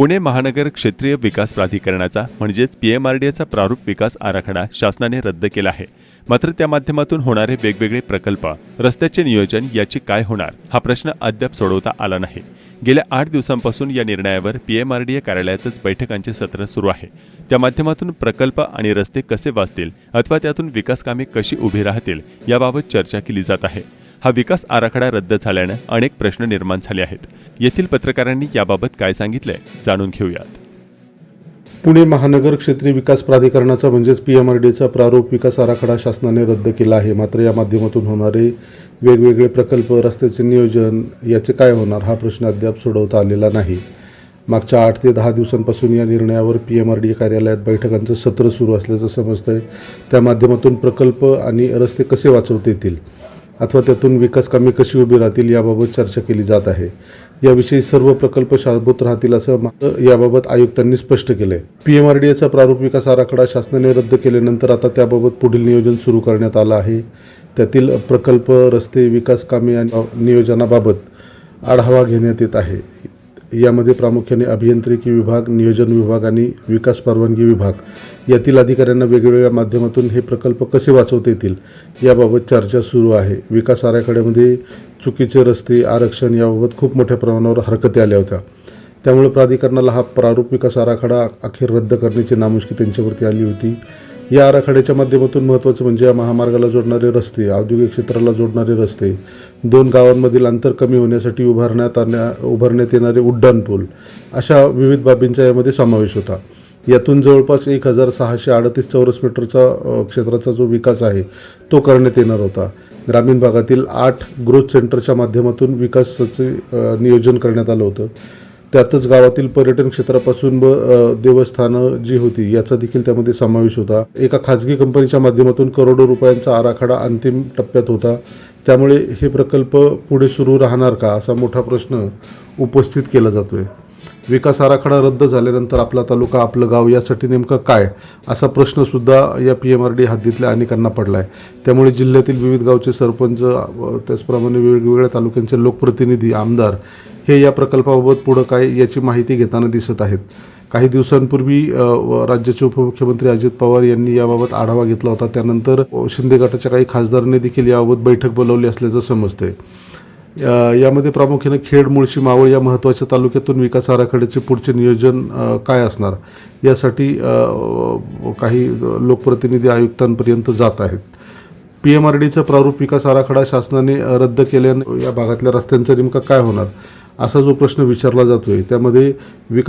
पुणे महानगर क्षेत्रीय विकास प्राधिकरणाचा म्हणजेच पी एम आर डी एचा प्रारूप विकास आराखडा शासनाने रद्द केला आहे. मात्र त्या माध्यमातून होणारे वेगवेगळे प्रकल्प रस्त्याचे नियोजन याची काय होणार हा प्रश्न अद्याप सोडवता आला नाही. गेल्या आठ दिवसांपासून या निर्णयावर पीएमआरडीए कार्यालयातच बैठकांचे सत्र सुरू आहे. त्या माध्यमातून प्रकल्प आणि रस्ते कसे वाचतील अथवा त्यातून विकास कामे कशी उभी राहतील याबाबत चर्चा केली जात आहे. हा विकास आराखडा रद्द झाल्यानं अनेक प्रश्न निर्माण झाले आहेत. येथील पत्रकारांनी याबाबत काय सांगितलंय जाणून घेऊयात. पुणे महानगर क्षेत्रीय विकास प्राधिकरणाचा म्हणजेच पी एम आर डीचा प्रारूप विकास आराखडा शासनाने रद्द केला आहे. मात्र या माध्यमातून होणारे वेगवेगळे प्रकल्प रस्त्याचे नियोजन याचे काय होणार हा प्रश्न अद्याप सोडवता आलेला नाही. मागच्या आठ ते दहा दिवसांपासून या निर्णयावर पी एम आर डी कार्यालयात बैठकांचं सत्र सुरू असल्याचं समजतंय. त्या माध्यमातून प्रकल्प आणि रस्ते कसे वाचवता येतील? अथवा त्यातून विकास कामे कशी उभी राहतील याबाबत चर्चा केली जात आहे. याविषयी सर्व प्रकल्प शाबूत राहतील असं याबाबत आयुक्तांनी स्पष्ट केले पी एम आर डी एचा प्रारूप विकास आराखडा शासनाने रद्द केल्यानंतर आता त्याबाबत पुढील नियोजन सुरू करण्यात आलं आहे. त्यातील प्रकल्प रस्ते विकास कामे आणि नियोजनाबाबत आढावा घेण्यात येत आहे. यामध्ये प्रामुख्याने अभियांत्रिकी विभाग नियोजन विभाग आणि विकास परवानगी विभाग. यातील अधिकाऱ्यांना वेगवेगळ्या माध्यमातून हे प्रकल्प कसे वाचवता येतील याबाबत चर्चा सुरू आहे. विकास आराखड्यामध्ये चुकीचे रस्ते आरक्षण याबाबत खूप मोठ्या प्रमाणावर हरकती आल्या होत्या. त्यामुळे प्राधिकरणाला हा प्रारूप विकास आराखडा अखेर रद्द करण्याची नामुष्की त्यांच्यावरती आली होती. या आराखड्याच्या माध्यमातून महत्त्वाचं म्हणजे या महामार्गाला जोडणारे रस्ते औद्योगिक क्षेत्राला जोडणारे रस्ते दोन गावांमधील अंतर कमी होण्यासाठी उभारण्यात आणण्या उभारण्यात येणारे उड्डाण पूल अशा विविध बाबींचा यामध्ये समावेश होता. यातून जवळपास एक हजार सहाशे अडतीस चौरस मीटरचा क्षेत्राचा जो विकास आहे तो करण्यात येणार होता. ग्रामीण भागातील आठ ग्रोथ सेंटरच्या माध्यमातून विकासाचे नियोजन करण्यात आलं होतं. त्यातच गावातील पर्यटन क्षेत्रापासून व देवस्थानं जी होती याचा देखील त्यामध्ये समावेश होता. एका खाजगी कंपनीच्या माध्यमातून करोडो रुपयांचा आराखडा अंतिम टप्प्यात होता. त्यामुळे हे प्रकल्प पुढे सुरू राहणार का असा मोठा प्रश्न उपस्थित केला जातोय. विकास आराखडा रद्द झाल्यानंतर आपला तालुका आपलं गाव यासाठी नेमकं काय? असा प्रश्नसुद्धा या पी एम आर डी हद्दीतल्या अनेकांना पडला आहे त्यामुळे जिल्ह्यातील विविध गावचे सरपंच त्याचप्रमाणे वेगवेगळ्या तालुक्यांचे लोकप्रतिनिधी आमदार हे या प्रकल्पाबाबत पुढं काय याची माहिती घेताना दिसत आहेत. काही दिवसांपूर्वी व राज्याचे उपमुख्यमंत्री अजित पवार यांनी याबाबत आढावा घेतला होता. त्यानंतर शिंदे गटाच्या काही खासदारांनी देखील याबाबत बैठक बोलावली असल्याचं समजतंय. यामध्ये प्रामुख्याने खेड मुळशी मावळ या महत्त्वाच्या तालुक्यातून विकास आराखड्याचे पुढचे नियोजन काय असणार? यासाठी काही लोकप्रतिनिधी आयुक्तांपर्यंत जात आहेत. पी एम आर डीचा प्रारूप विकास आराखडा शासनाने रद्द केल्याने या भागातल्या रस्त्यांचा नेमका काय होणार? असा जो प्रश्न विचारला जातोय त्यामध्ये विकास